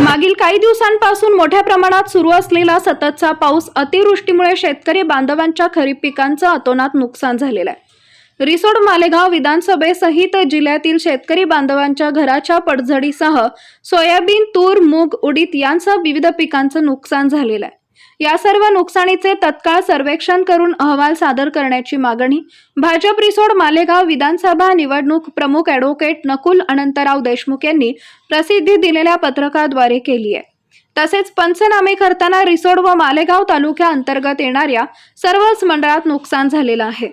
मागील काही दिवसांपासून मोठ्या प्रमाणात सुरू असलेला सततचा पाऊस अतिवृष्टीमुळे शेतकरी बांधवांच्या खरीप पिकांचं अतोनात नुकसान झालेलं आहे. रिसोड मालेगाव विधानसभेसहित जिल्ह्यातील शेतकरी बांधवांच्या घराच्या पडझडीसह सोयाबीन तूर मूग उडीद यांसह विविध पिकांचं नुकसान झालेलं आहे. या सर्व नुकसानीचे तत्काळ सर्वेक्षण करून अहवाल सादर करण्याची मागणी भाजप रिसोड मालेगाव विधानसभा निवडणूक प्रमुख ॲडव्होकेट नकुल अनंतराव देशमुख यांनी प्रसिद्धी दिलेल्या पत्रकाद्वारे केली आहे. तसेच पंचनामे करताना रिसोड व मालेगाव तालुक्या अंतर्गत येणाऱ्या सर्वच मंडळात नुकसान झालेलं आहे.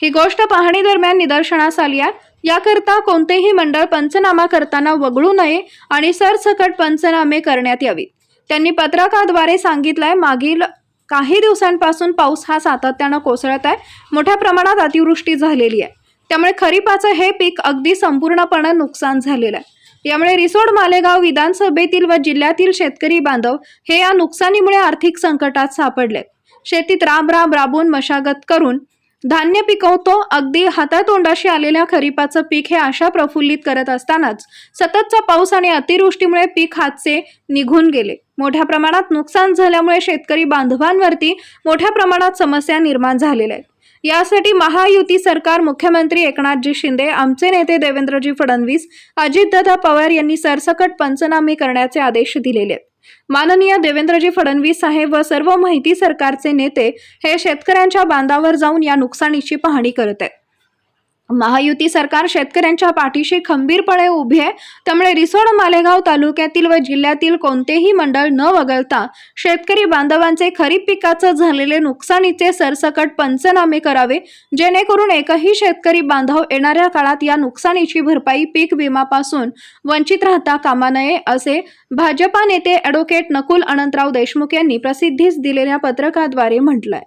ही गोष्ट पाहणी दरम्यान निदर्शनास आली आहे. याकरता कोणतेही मंडळ पंचनामा करताना वगळू नये आणि सरसकट पंचनामे करण्यात यावी त्यांनी पत्रकाद्वारे सांगितलंय मागील काही दिवसांपासून पाऊस हा सातत्यानं कोसळत आहे. मोठ्या प्रमाणात अतिवृष्टी झालेली आहे. त्यामुळे खरीपाचं हे पीक अगदी संपूर्णपणे नुकसान झालेलं आहे. यामुळे रिसोड मालेगाव विधानसभेतील व जिल्ह्यातील शेतकरी बांधव हे या नुकसानीमुळे आर्थिक संकटात सापडले शेतीत राब राब राबून मशागत करून धान्य पिकवतो. अगदी हातातोंडाशी आलेल्या खरीपाचं पीक हे आशा प्रफुल्लित करत असतानाच सततचा पाऊस आणि अतिवृष्टीमुळे पीक हातचे निघून गेले. मोठ्या प्रमाणात नुकसान झाल्यामुळे शेतकरी बांधवांवरती मोठ्या प्रमाणात समस्या निर्माण झालेल्या आहेत. यासाठी महायुती सरकार मुख्यमंत्री एकनाथजी शिंदे आमचे नेते देवेंद्रजी फडणवीस अजितदादा पवार यांनी सरसकट पंचनामे करण्याचे आदेश दिलेले आहेत. माननीय देवेंद्रजी फडणवीस साहेब व सर्व माहिती सरकारचे नेते हे शेतकऱ्यांच्या बांधावर जाऊन या नुकसानीची पाहणी करत आहेत. महायुती सरकार शेतकऱ्यांच्या पाठीशी खंबीरपणे उभी आहे. त्यामुळे रिसोड मालेगाव तालुक्यातील व जिल्ह्यातील कोणतेही मंडळ न वगळता शेतकरी बांधवांचे खरीप पिकाचं झालेले नुकसानीचे सरसकट पंचनामे करावे. जेणेकरून एकही शेतकरी बांधव येणाऱ्या काळात या नुकसानीची भरपाई पीक विमापासून वंचित राहता कामा नये असे भाजपा नेते ॲडव्होकेट नकुल अनंतराव देशमुख यांनी प्रसिद्धीस दिलेल्या पत्रकाद्वारे म्हटलंय.